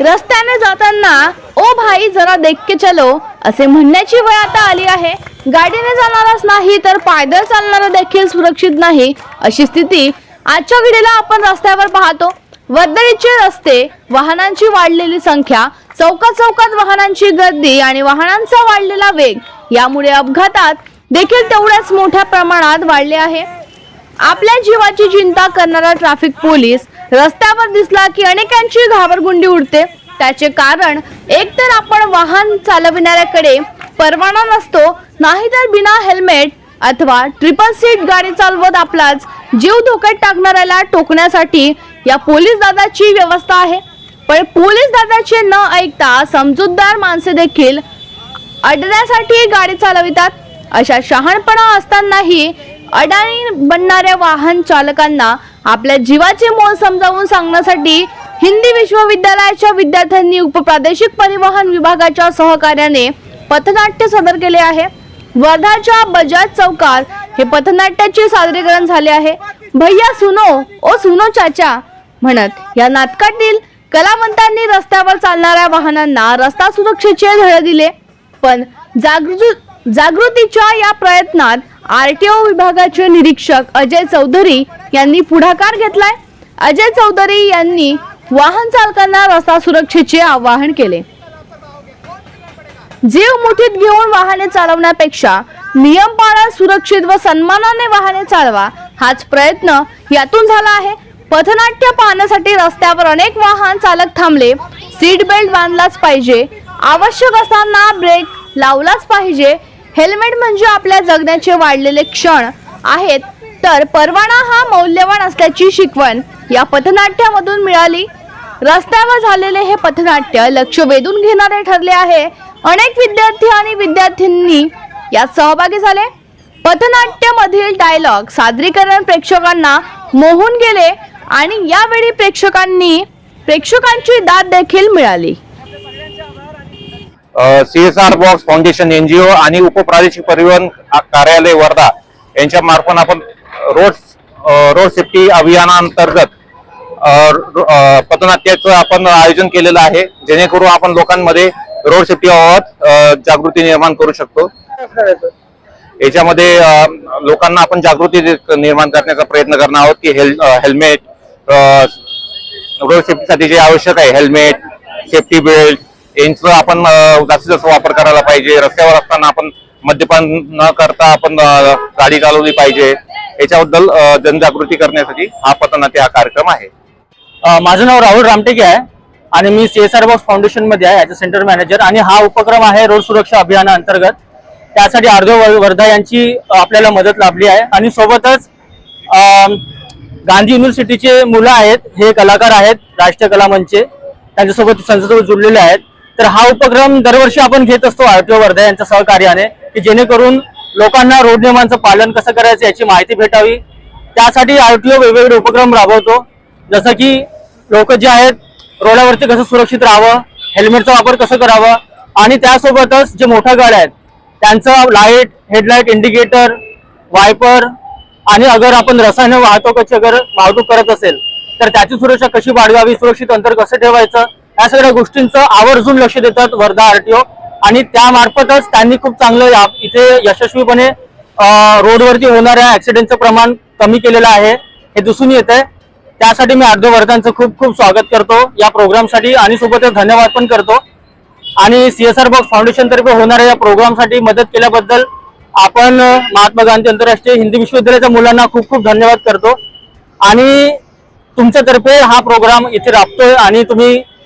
रस्त्याने जाताना ओ भाई जरा देख के चलो. असे म्हणण्याची वेळ आता आली आहे. गाडीने जाणारच नाही तर पायदळ चालणारा देखील सुरक्षित नाही अशी स्थिती आजच्या घडीला आपण रस्त्यावर पाहतो. वर्दळीचे रस्ते वाहनांची वाढलेली संख्या चौकात चौकात वाहनांची गर्दी आणि वाहनांचा वाढलेला वेग यामुळे अपघातात देखील तेवढ्याच मोठ्या प्रमाणात वाढले आहे. आपल्या जीवाची चिंता करणारा ट्रॅफिक पोलीस रस्त्यावर दिसला की अनेकांची घाबरगुंडी उडते. त्याचे कारण एकतर आपण वाहन चालविणाऱ्याकडे परवाना नसतो नाहीतर बिना हेल्मेट अथवा ट्रिपल सीट गाडी चालवत आपलाच जीव धोक्यात टाकणाऱ्याला टोकण्यासाठी या पोलीस दादाची व्यवस्था आहे. पण पोलीस दादाचे न ऐकता समजूतदार माणसे देखील अडण्यासाठी गाडी चालवितात. अशा शहाणपणा असतानाही अडाणी बनणाऱ्या वाहन चालकांना आपल्या जीवाचे मोल समजावून सांगण्यासाठी हिंदी विश्वविद्यालयाच्या विद्यार्थ्यांनी उपप्रादेशिक परिवहन विभागाच्या सहकार्याने पथनाट्य सादर केले आहे. वर्धाच्या बजाज चौकात हे पथनाट्याचे सादरीकरण झाले आहे. भैया सुनो ओ सुनो चाचा म्हणत या नाटकातील कलावंतांनी रस्त्यावर चालणाऱ्या वाहनांना रस्ता सुरक्षेचे धडे दिले. पण जागृतीच्या या प्रयत्नात आरटीओ विभागाचे निरीक्षक अजय चौधरी यांनी पुढाकार घेतलाय. अजय चौधरी यांनी वाहन चालकांना रस्ता सुरक्षेचे आवाहन केले. जीव मुठीत घेऊन वाहने चालवण्यापेक्षा नियम पाळा सुरक्षित व सन्मानाने वाहने चालवा हाच प्रयत्न यातून झाला आहे. पथनाट्य पाहण्यासाठी रस्त्यावर अनेक वाहन चालक थांबले. सीट बेल्ट बांधलाच पाहिजे. आवश्यक असताना ब्रेक लावलाच पाहिजे. हेल्मेट म्हणजे आपल्या जगण्याचे वाढलेले क्षण आहेत. तर परवाना हा मौल्यवान असल्याची शिकवण या पथनाट्यामधून मिळाली. रस्त्यावर झालेले हे पथनाट्य लक्ष वेधून घेणारे ठरले आहे. अनेक विद्यार्थी आणि विद्यार्थ्यांनी यात सहभागी झाले. पथनाट्यमधील डायलॉग सादरीकरण प्रेक्षकांना मोहून गेले आणि यावेळी प्रेक्षकांनी प्रेक्षकांची दाद देखील मिळाली. सीएसआर बॉक्स फाउंडेशन एनजीओ आणि उपप्रादेशिक परिवहन कार्यालय वर्धा यांच्या मार्फत आपण रोड रोड सेफ्टी अभियानांतर्गत पथनाट्याचं आपण आयोजन केलेलं आहे जेणेकरून आपण लोकांमध्ये रोड सेफ्टी बाबत जागृती निर्माण करू शकतो. याच्यामध्ये लोकांना आपण जागृती निर्माण करण्याचा प्रयत्न करणार आहोत की हेल हेल्मेट रोड सेफ्टीसाठी जे आवश्यक आहे हेल्मेट सेफ्टी बेल्ट यांचं आपण जास्तीत जास्त वापर करायला पाहिजे. रस्त्यावर असताना आपण मद्यपान न करता आपण गाडी चालवली पाहिजे. याच्याबद्दल जनजागृती करण्यासाठी हा पथनाट्य हा कार्यक्रम आहे. माझं नाव राहुल रामटेके आहे आणि मी सी एस आर बॉक्स फाउंडेशनमध्ये आहे ॲज अ सेंटर मॅनेजर आणि हा उपक्रम आहे रोड सुरक्षा अभियानाअंतर्गत त्यासाठी आर्धव वर्धा यांची आपल्याला मदत लाभली आहे. आणि सोबतच गांधी युनिव्हर्सिटीचे मुलं आहेत हे कलाकार आहेत राष्ट्रीय कला मंच त्यांच्यासोबत संस्थेसोबत जुळलेले आहेत. तर हा उपक्रम दरवर्षी आपण घेत असतो आरटीओ वर्धा यांच्या सहकार्याने की जेणेकरून लोकांना रोड नियमांचं पालन कसं करायचं याची माहिती भेटावी. त्यासाठी आरटीओ वेगवेगळे उपक्रम राबवतो. जसं की लोक जे आहेत रोडावरती कसं सुरक्षित राहावं हेल्मेटचा वापर कसं करावा आणि त्यासोबतच जे मोठ्या गाड्या आहेत त्यांचं लाइट हेडलाईट इंडिकेटर वायपर आणि अगर आपण रसायन वाहतुकाची अगर वाहतूक करत असेल तर त्याची सुरक्षा कशी वाढवावी सुरक्षित अंतर कसं ठेवायचं या सगळ्या गोष्टींचं आवर्जून लक्ष देतात वर्धा आरटीओ. आणि त्यामार्फतच त्यांनी खूप चांगलं इथे यशस्वीपणे रोडवरती होणाऱ्या ऍक्सिडेंटचं प्रमाण कमी केलेलं आहे. हे दिसून येत आहे त्यासाठी मी अर्ध वर्धांचं खूप खूप स्वागत करतो. या प्रोग्रामसाठी आणि सोबतच धन्यवाद पण करतो. आणि सी एस आर बॉक्स फाउंडेशनतर्फे होणाऱ्या या प्रोग्रामसाठी मदत केल्याबद्दल आपण महात्मा गांधी आंतरराष्ट्रीय हिंदी विश्वविद्यालयाच्या मुलांना खूप खूप धन्यवाद करतो. आणि तुमच्यातर्फे हा प्रोग्राम इथे राबतोय आणि तुम्ही